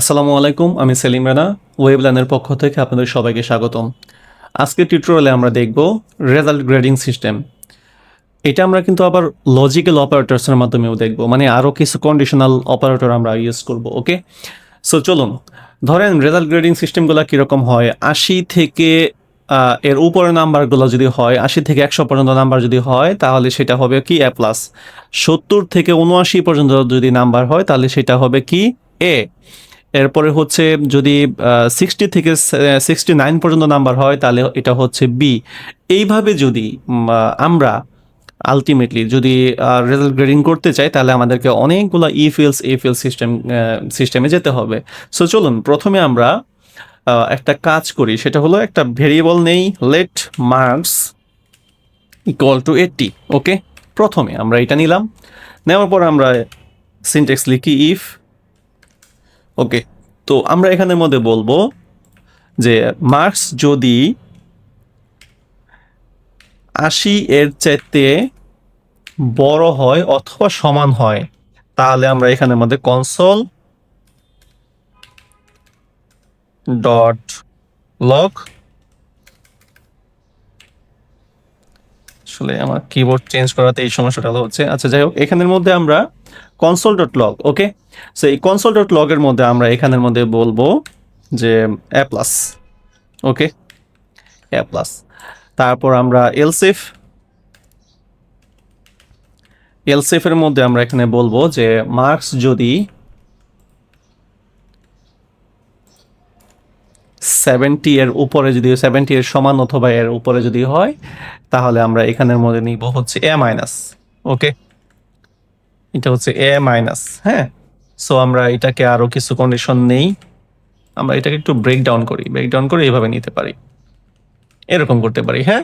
আসসালামু আলাইকুম, আমি সেলিম রানা ওয়েবল্যানের পক্ষ থেকে আপনাদের সবাইকে স্বাগতম। আজকের টিউটোরিয়ালে আমরা দেখব রেজাল্ট গ্রেডিং সিস্টেম এটা আমরা কিন্তু আবার লজিক্যাল অপারেটরসের মাধ্যমেও দেখব মানে আরও কিছু কন্ডিশনাল অপারেটর আমরা ইউজ করব ওকে সো চলুন। ধরেন রেজাল্ট গ্রেডিং সিস্টেমগুলো কীরকম হয়? আশি থেকে এর উপরের নাম্বারগুলো যদি হয়, আশি থেকে একশো পর্যন্ত নাম্বার যদি হয়, তাহলে সেটা হবে কি? এ প্লাস সত্তর থেকে উনআশি পর্যন্ত যদি নাম্বার হয়, তাহলে সেটা হবে কি? এ এরপরে হচ্ছে যদি সিক্সটি থেকে সিক্সটি নাইন পর্যন্ত নাম্বার হয়, তাহলে এটা হচ্ছে বি এইভাবে যদি আমরা আলটিমেটলি যদি রেজাল্ট গ্রেডিং করতে চাই, তাহলে আমাদেরকে অনেকগুলো ই ফিলস এ ফিল সিস্টেম সিস্টেমে যেতে হবে। সো চলুন, প্রথমে আমরা একটা কাজ করি, সেটা হলো একটা ভেরিয়েবল নেই let marks equal to eighty okay প্রথমে আমরা এটা নিলাম, নেওয়ার পর আমরা সিনটেক্স লিখি ইফ ওকে তো আমরা এখানের মধ্যে বলব যে মার্কস যদি আশি এর চাইতে বড় হয় অথবা সমান হয়, তাহলে আমরা এখানের মধ্যে কনসোল ডট লগ আসলে আমার কিবোর্ড চেঞ্জ করাতে এই সমস্যাটা হচ্ছে। আচ্ছা যাই হোক, এখানের মধ্যে আমরা console dot log okay so এই কনসোল ডট লগের মধ্যে আমরা এখানের মধ্যে বলব যে এ প্লাস ওকে এ প্লাস তারপর আমরা এলসিফ এলসিফের মধ্যে আমরা এখানে বলব যে মার্কস যদি সেভেন্টি এর উপরে যদি সেভেন্টি এর সমান অথবা এর উপরে যদি হয়, তাহলে আমরা এখানের মধ্যে নিব হচ্ছে এ মাইনাস ওকে এটা হচ্ছে এ মাইনাস হ্যাঁ? সো আমরা এটাকে আরও কিছু কন্ডিশন নেই। আমরা এটাকে একটু ব্রেক ডাউন করি। ব্রেক ডাউন করে এইভাবে নিতে পারি। এরকম করতে পারি হ্যাঁ?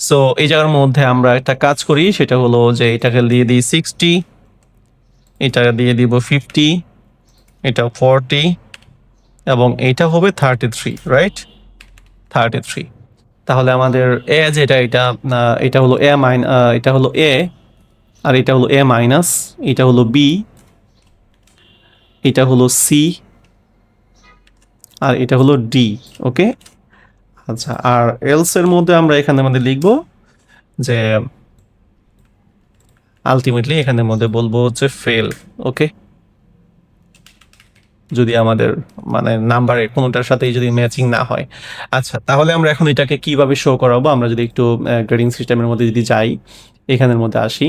সো এই জায়গার মধ্যে আমরা একটা কাজ করি, সেটা হলো যে এটাকে দিয়ে দিই সিক্সটি এটা দিয়ে দিব ফিফটি এটা ফর্টি এবং এটা হবে thirty three right thirty three তাহলে আমাদের এ যেটা, এটা এটা হলো এ মাইন এটা হলো এ আর এটা হলো এ মাইনাস এটা হলো বি এটা হলো সি আর এটা হলো ডি ওকে আচ্ছা আর এলস এর মধ্যে আমরা এখানে মধ্যে লিখব যে আলটিমেটলি এখানের মধ্যে বলব হচ্ছে ফেল ওকে যদি আমাদের মানে নাম্বারের কোনোটার সাথেই যদি ম্যাচিং না হয়। আচ্ছা তাহলে আমরা এখন এটাকে কীভাবে শো করাবো? আমরা যদি একটু গ্রেডিং সিস্টেমের মধ্যে যদি যাই, এখানের মধ্যে আসি।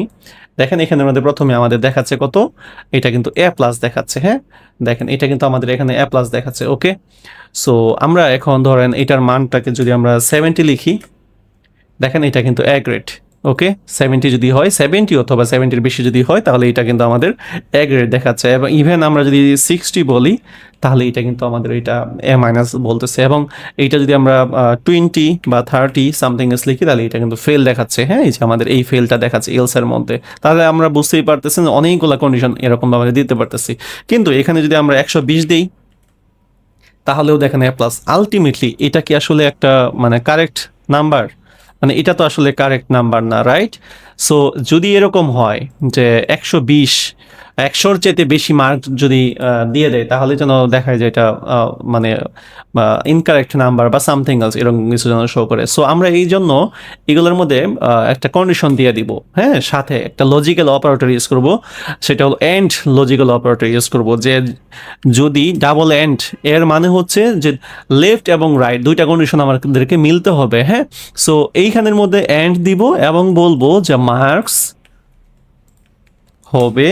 দেখেন এখানে আমাদের প্রথমে আমাদের দেখাচ্ছে কত? এটা কিন্তু এ প্লাস দেখাচ্ছে হ্যাঁ? দেখেন, এটা কিন্তু আমাদের এখানে এ প্লাস দেখাচ্ছে ওকে সো আমরা এখন ধরেন এটার মানটাকে যদি আমরা সেভেন্টি লিখি, দেখেন এটা কিন্তু এ গ্রেড ওকে সেভেন্টি যদি হয় সেভেন্টি অথবা সেভেন্টির বেশি যদি হয়, তাহলে এটা কিন্তু আমাদের এ গ্রেড দেখাচ্ছে। এবং ইভেন আমরা যদি সিক্সটি বলি, তাহলে এটা কিন্তু আমাদের এটা এ মাইনাস বলতেছে। এবং এইটা যদি আমরা টোয়েন্টি বা থার্টি সামথিং এস লিখি, তাহলে এটা কিন্তু ফেল দেখাচ্ছে। হ্যাঁ এই যে আমাদের এই ফেলটা দেখাচ্ছে এলসের মধ্যে। তাহলে আমরা বুঝতেই পারতেছেন অনেকগুলো কন্ডিশন এরকমভাবে দিতে পারতেছি। কিন্তু এখানে যদি আমরা একশো বিশ দিই, তাহলেও দেখেন এ প্লাস আলটিমেটলি এটা কি আসলে একটা মানে কারেক্ট নাম্বার মানে এটা তো আসলে কারেক্ট নাম্বার না রাইট সো যদি এরকম হয় যে একশো বিশ একশোর চেয়ে বেশি মার্ক যদি দিয়ে দেয়, তাহলে যেন দেখায় যে এটা মানে ইনকারেক্ট নাম্বার বা সামথিং এলস এরকম কিছু যেন শো করে। সো আমরা এই জন্য এগুলোর মধ্যে একটা কন্ডিশন দিয়ে দিব। হ্যাঁ সাথে একটা লজিক্যাল অপারেটর ইউজ করব। সেটা হলো এন্ড লজিক্যাল অপারেটর ইউজ করব, যে যদি ডাবল এন্ড এর মানে হচ্ছে যে লেফট এবং রাইট দুইটা কন্ডিশন আমাদেরকে মিলতে হবে হ্যাঁ? সো এইখানের মধ্যে এন্ড দিব এবং বলব যে মার্কস হবে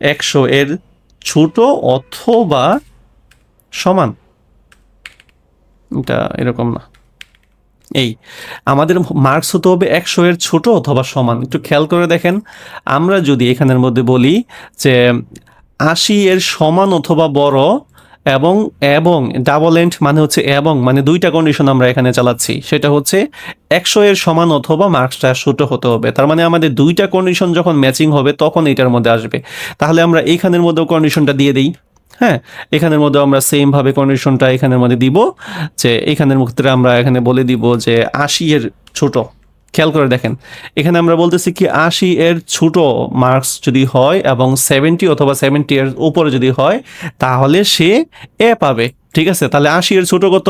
একশো এর ছোট অথবা সমান। এটা এরকম না। এই, আমাদের মার্কস হতে হবে একশো এর ছোট অথবা সমান। একটু খেয়াল করে দেখেন। আমরা যদি এখানের মধ্যে বলি যে আশি এর সমান অথবা বড় এবং এবং ডাবল এন্ড মানে হচ্ছে এবং মানে দুইটা কন্ডিশন আমরা এখানে চালাচ্ছি। সেটা হচ্ছে একশো এর সমান অথবা মার্কসটা ছোট হতে হবে। তার মানে আমাদের দুইটা কন্ডিশন যখন ম্যাচিং হবে, তখন এটার মধ্যে আসবে। তাহলে আমরা এইখানের মধ্যেও কন্ডিশনটা দিয়ে দিই। হ্যাঁ এখানের মধ্যে আমরা সেম ভাবে কন্ডিশনটা এখানের মধ্যে দিব যে, এখানের ক্ষেত্রে আমরা এখানে বলে দিব যে আশি এর ছোট। খেয়াল করে দেখেন। এখানে আমরা বলতেছি কি আশি এর ছোট মার্কস যদি হয় এবং সেভেন্টি অথবা সেভেন্টি এর উপরে যদি হয়, তাহলে সে এ পাবে। ঠিক আছে? তাহলে আশি এর ছোট কত?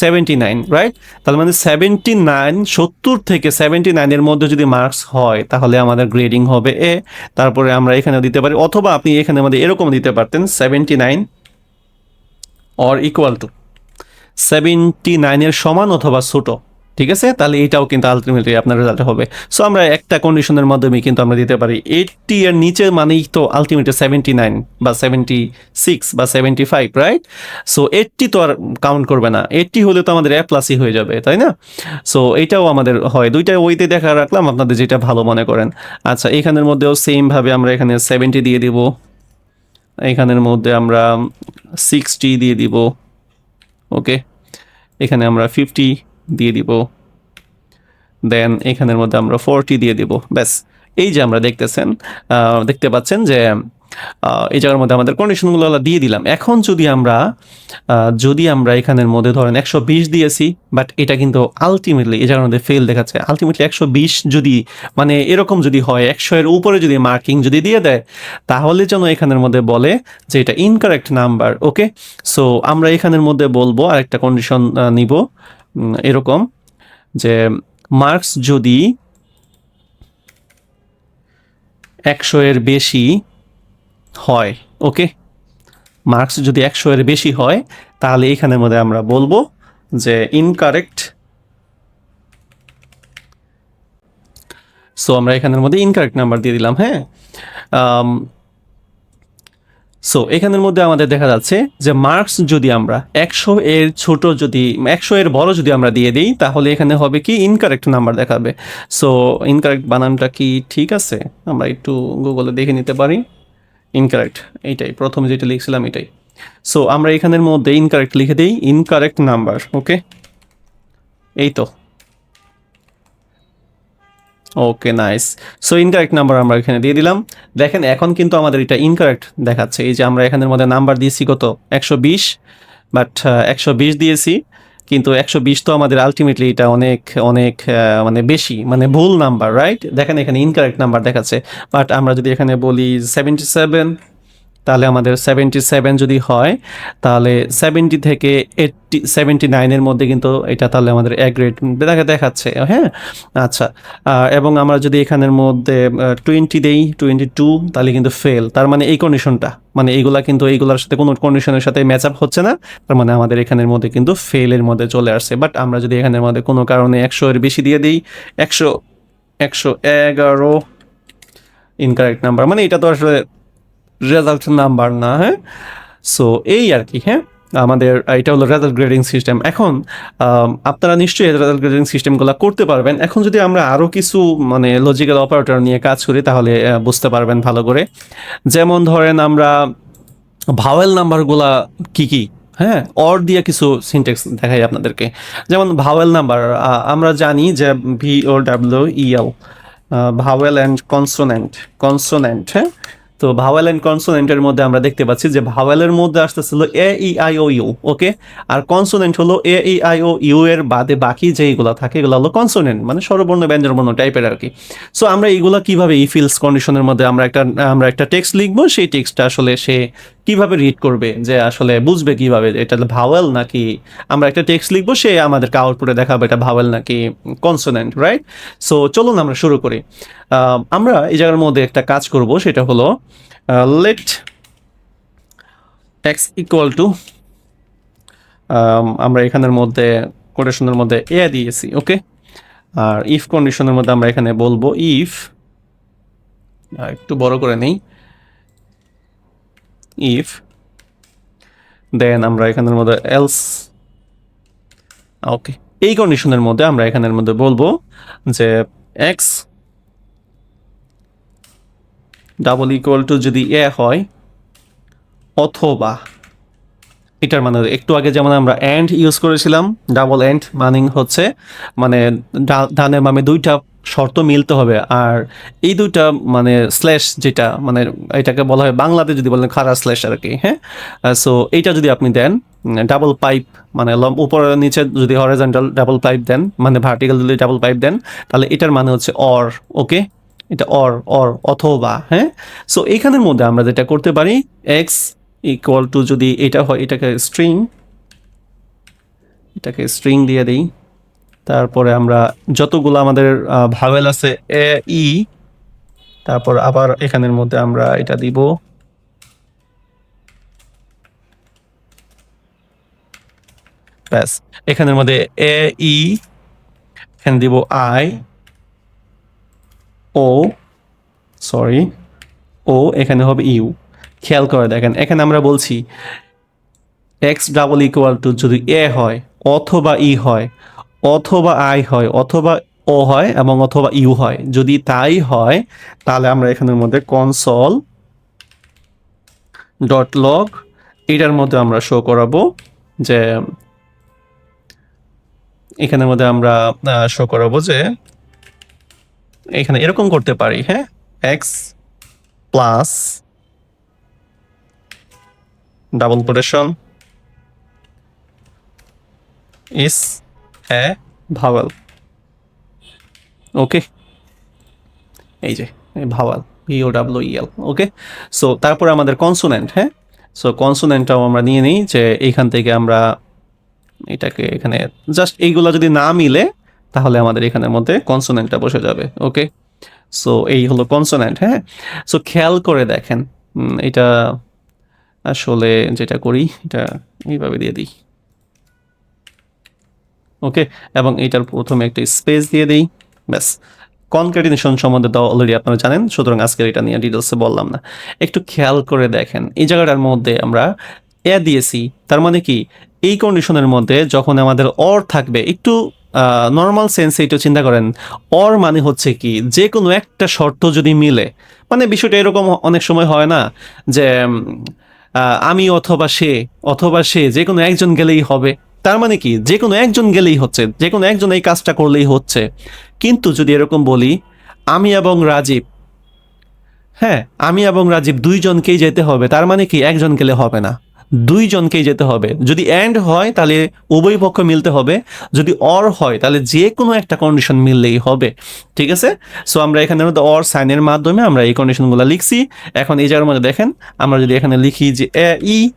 সেভেন্টি নাইন রাইট তাহলে মানে সেভেন্টি নাইন সত্তর থেকে সেভেন্টি নাইনের মধ্যে যদি মার্কস হয়, তাহলে আমাদের গ্রেডিং হবে এ তারপরে আমরা এখানে দিতে পারি, অথবা আপনি এখানে আমাদের এরকম দিতে পারতেন seventy nine or equal to seventy নাইনের সমান অথবা ছোট। ঠিক আছে? তাহলে এটাও কিন্তু আলটিমেটলি আপনার রেজাল্ট হবে। সো আমরা একটা কন্ডিশনের মাধ্যমে কিন্তু আমরা দিতে পারি। এইটটি এর নিচে মানেই তো আলটিমেটলি সেভেন্টি নাইন বা সেভেন্টি সিক্স বা seventy five right so eighty তো আর কাউন্ট করবে না। এইটটি হলে তো আমাদের এ প্লাসই হয়ে যাবে, তাই না? সো এটাও আমাদের হয়। দুইটা ওইতে দেখা রাখলাম, আপনাদের যেটা ভালো মনে করেন। আচ্ছা এখানের মধ্যেও সেমভাবে আমরা এখানে সেভেন্টি দিয়ে দিব। এখানের মধ্যে আমরা সিক্সটি দিয়ে দিব। ওকে এখানে আমরা ফিফটি দিয়ে দিব। দেন এখানের মধ্যে আমরা ফোরটি দিয়ে দিব। ব্যাস, এই যে আমরা দেখতেছেন দেখতে পাচ্ছেন যে এই জায়গার মধ্যে আমাদের কন্ডিশনগুলো দিয়ে দিলাম। এখন যদি আমরা যদি আমরা এখানের মধ্যে ধরেন একশো বিশ দিয়েছি বাট এটা কিন্তু আলটিমেটলি এই জায়গার মধ্যে ফেল দেখাচ্ছে। আলটিমেটলি একশো বিশ যদি মানে এরকম যদি হয়, একশো এর উপরে যদি মার্কিং যদি দিয়ে দেয়, তাহলে যেন এখানের মধ্যে বলে যে এটা ইনকারেক্ট নাম্বার ওকে সো আমরা এখানের মধ্যে বলব আর একটা কন্ডিশন নিব। এরকম যে মার্কস যদি একশো এর বেশি হয়, ওকে? মার্কস যদি একশো এর বেশি হয়, তাহলে এখানের মধ্যে আমরা বলব যে ইনকারেক্ট সো আমরা এখানের মধ্যে ইনকারেক্ট নাম্বার দিয়ে দিলাম হ্যাঁ? সো এখানের মধ্যে আমাদের দেখা যাচ্ছে যে মার্কস যদি আমরা একশো এর ছোট যদি, একশো এর বড় যদি আমরা দিয়ে দিই, তাহলে এখানে হবে কি ইনকারেক্ট নাম্বার দেখাবে। সো ইনকারেক্ট বানানটা কি ঠিক আছে? আমরা একটু গুগলে দেখে নিতে পারি। ইনকারেক্ট এইটাই প্রথমে যেটা লিখছিলাম এটাই। সো আমরা এখানের মধ্যে ইনকারেক্ট লিখে দিই ইনকারেক্ট নাম্বার ওকে এই তো। Okay nice so incorrect number আমরা এখানে দিয়ে দিলাম। দেখেন, এখন কিন্তু আমাদের এটা ইনকারেক্ট দেখাচ্ছে। এই যে আমরা এখানের মধ্যে নাম্বার দিয়েছি কত? একশো বিশ বাট একশো বিশ দিয়েছি। কিন্তু একশো বিশ তো আমাদের আলটিমেটলি এটা অনেক অনেক মানে বেশি মানে ভুল নাম্বার রাইট দেখেন, এখানে ইনকারেক্ট নাম্বার দেখাচ্ছে। বাট আমরা যদি এখানে বলি সেভেন্টি সেভেন তাহলে আমাদের সেভেন্টি সেভেন যদি হয়, তাহলে সেভেন্টি থেকে এইটটি সেভেন্টি নাইনের মধ্যে কিন্তু এটা তাহলে আমাদের এক গ্রেড দেখা, দেখাচ্ছে হ্যাঁ? আচ্ছা এবং আমরা যদি এখানের মধ্যে টোয়েন্টি দেই টোয়েন্টি টু তাহলে কিন্তু ফেল তার মানে এই কন্ডিশনটা মানে এইগুলা কিন্তু এইগুলোর সাথে কোনো কন্ডিশনের সাথে ম্যাচ আপ হচ্ছে না, তার মানে আমাদের এখানের মধ্যে কিন্তু ফেলের মধ্যে চলে আসছে বাট আমরা যদি এখানের মধ্যে কোনো কারণে একশো এর বেশি দিয়ে দিই, একশো একশো এগারো ইনকারেক্ট নাম্বার মানে এটা তো আসলে রেজাল্ট নাম্বার না হ্যাঁ সো এই আর কি হ্যাঁ? আমাদের, এটা হলো রেজাল্ট গ্রেডিং সিস্টেম এখন আপনারা নিশ্চয়ই রেজাল্ট গ্রেডিং সিস্টেমগুলো করতে পারবেন। এখন যদি আমরা আরও কিছু মানে লজিক্যাল অপারেটর নিয়ে কাজ করি, তাহলে বুঝতে পারবেন ভালো করে। যেমন ধরেন আমরা ভাওয়েল নাম্বারগুলা কি কি হ্যাঁ? অর দিয়ে কিছু সিনটেক্স দেখাই আপনাদেরকে। যেমন ভাওয়েল নাম্বার আমরা জানি যে V O W E L vowel and consonant consonant হ্যাঁ? তো ভাওয়াল অ্যান্ড কনসোনেন্টের মধ্যে আমরা দেখতে পাচ্ছি যে ভাওয়ালের মধ্যে আসতেছিল A E I O U okay R consonant হলো A E I O you এর বাদে বাকি যেইগুলো থাকে, এগুলো হলো কনসোনেন্ট মানে স্বরবর্ণ, ব্যঞ্জনবর্ণ টাইপের আর কি সো আমরা এইগুলো কীভাবে ইফিলস কন্ডিশনের মধ্যে আমরা একটা আমরা একটা টেক্সট লিখব, সেই টেক্সটটা আসলে সে কীভাবে রিড করবে? যে আসলে বুঝবে কীভাবে এটা ভাওয়েল নাকি আমরা একটা টেক্সট লিখব, সে আমাদেরকে আউটপুটে দেখাবে এটা ভাওয়েল নাকি কনসোনেন্ট রাইট সো চলুন আমরা শুরু করি। আমরা এই জায়গার মধ্যে একটা কাজ করব, সেটা হলো লেট এক্স ইকুয়াল টু আমরা এখানের মধ্যে কোটেশনের মধ্যে এ দিয়েছি ওকে আর ইফ কন্ডিশনের মধ্যে আমরা এখানে বলব ইফ একটু বড় করে নেই। ইফ দেন আমরা এখানের মধ্যে এলস ওকে এই কন্ডিশনের মধ্যে আমরা এখানের মধ্যে বলব যে এক্স ডাবল ইকুয়াল টু যদি এ হয়, অথবা এটার মানে একটু আগে যেমন আমরা অ্যান্ড ইউজ করেছিলাম ডাবল অ্যান্ড মানিং হচ্ছে মানে ডানে বামে দুইটা শর্ত মিলতে হবে। আর এই দুইটা মানে স্ল্যাশ যেটা মানে এটাকে বলা হয় বাংলাতে যদি বলেন খারা স্ল্যাশ আর কি হ্যাঁ? সো এইটা যদি আপনি দেন ডাবল পাইপ মানে উপরে নিচে যদি হরিজন্টাল ডাবল পাইপ দেন মানে ভার্টিক্যাল যদি ডাবল পাইপ দেন, তাহলে এটার মানে হচ্ছে অর ওকে এটা অর অর অথবা হ্যাঁ? সো এইখানের মধ্যে আমরা যেটা করতে পারি এক্স ইকুয়াল টু যদি এটা হয়, এটাকে স্ট্রিং এটাকে স্ট্রিং দিয়ে দিই। তারপরে আমরা যতগুলো আমাদের ভাওয়েল আছে, এ, ই, তারপর আবার এখানের মধ্যে আমরা এটা দিব। ব্যাস, এখানের মধ্যে এ, ই, এখানে দিব আই, ও, সরি, ও, এখানে হবে ইউ। খেয়াল করে দেখেন, এখানে আমরা বলছি এক্স ডাবল ইকুয়াল টু যদি এ হয় অথবা ই হয় অথবা আই হয়, অথবা ও হয় এবং অথবা ইউ হয়। যদি তাই হয়, তাহলে আমরা এখানের মধ্যে কনসল ডট লগ এটার মধ্যে আমরা শো করাবো যে, এখানের মধ্যে আমরা শো করাবো যে, এখানে এরকম করতে পারি হ্যাঁ? X plus double quotation is a vowel okay. এই যে ভাওয়াল ইও ডাব্লিউ ইএল ওকে? সো তারপরে আমাদের কনসোনেন্ট হ্যাঁ? সো কনসোনেন্টটাও আমরা নিয়ে নিই যে এইখান থেকে আমরা এটাকে এখানে জাস্ট এইগুলো যদি না মিলে, তাহলে আমাদের এখানের মধ্যে কনসোনেন্টটা বসে যাবে, ওকে? সো এই হলো কনসোনেন্ট হ্যাঁ? সো খেয়াল করে দেখেন এটা আসলে যেটা করি, এটা এইভাবে দিয়ে দিই। ওকে এবং এটার প্রথমে একটা স্পেস দিয়ে দিই। ব্যাস। কনক্যাটিনেশন সম্বন্ধে তো অলরেডি আপনারা জানেন, সুতরাং আজকে এটা নিয়ে ডিটেলসে বললাম না। একটু খেয়াল করে দেখেন, এই জায়গাটার মধ্যে আমরা এ দিয়েছি, তার মানে কি? এই কন্ডিশনের মধ্যে যখন আমাদের অর থাকবে, একটু নর্মাল সেন্সে একটু চিন্তা করেন। অর মানে হচ্ছে কি? যে কোনো একটা শর্ত যদি মিলে মানে বিষয়টা এরকম অনেক সময় হয় না যে আমি অথবা সে অথবা সে যে কোনো একজন গেলেই হবে। তার মানে কি? যে কোনো একজন গেলেই হচ্ছে যে কোনো একজন এই কাজটা করলেই হচ্ছে। কিন্তু যদি এরকম বলি, আমি এবং রাজীব হ্যাঁ আমি এবং রাজীব দুইজনকেই যেতে হবে, তার মানে কি? একজন গেলে হবে না। দুইজনকেই যেতে হবে। যদি অ্যান্ড হয়, তাহলে উভয় পক্ষ মিলতে হবে। যদি অর হয়, তাহলে যে কোনো একটা কন্ডিশন মিললেই হবে। ঠিক আছে? সো আমরা এখানে অর সাইনের মাধ্যমে আমরা এই কন্ডিশনগুলো লিখছি। এখন এই জায়গার মধ্যে দেখেন, আমরা যদি এখানে লিখি যে, এ, ই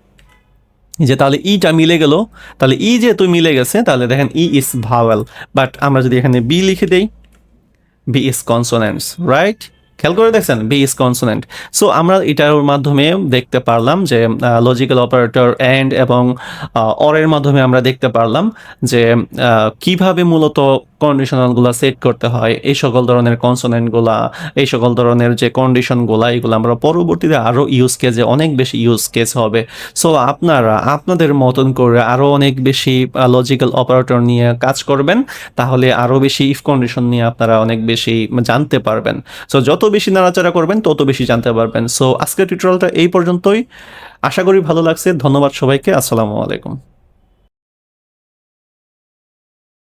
যে তাহলে ইটা মিলে গেল। তাহলে ই যেহেতু মিলে গেছে, তাহলে দেখেন ই ইজ ভাওয়েল বাট আমরা যদি এখানে বি লিখে দেই বি ইজ কনসোনেন্টস রাইট খেয়াল করে দেখছেন? বি ইজ কনসোনেন্ট সো আমরা এটার মাধ্যমে দেখতে পারলাম যে লজিক্যাল অপারেটর অ্যান্ড এবং অরের মাধ্যমে আমরা দেখতে পারলাম যে কীভাবে মূলত কন্ডিশনালগুলো সেট করতে হয়, এই সকল ধরনের কনসোনেন্টগুলা এই সকল ধরনের যে কন্ডিশনগুলা এগুলো আমরা পরবর্তীতে আরও ইউজ কেসে অনেক বেশি ইউজ কেস হবে। সো আপনারা, আপনাদের মতন করে আরও অনেক বেশি লজিক্যাল অপারেটর নিয়ে কাজ করবেন, তাহলে আরও বেশি ইফ কন্ডিশন নিয়ে আপনারা অনেক বেশি জানতে পারবেন। সো যত বেশি নাড়াচাড়া করবেন, তত বেশি জানতে পারবেন। সো আজকের টিউটোরিয়ালটা এই পর্যন্তই। আশা করি ভালো লাগছে। ধন্যবাদ সবাইকে। আসসালামু আলাইকুম।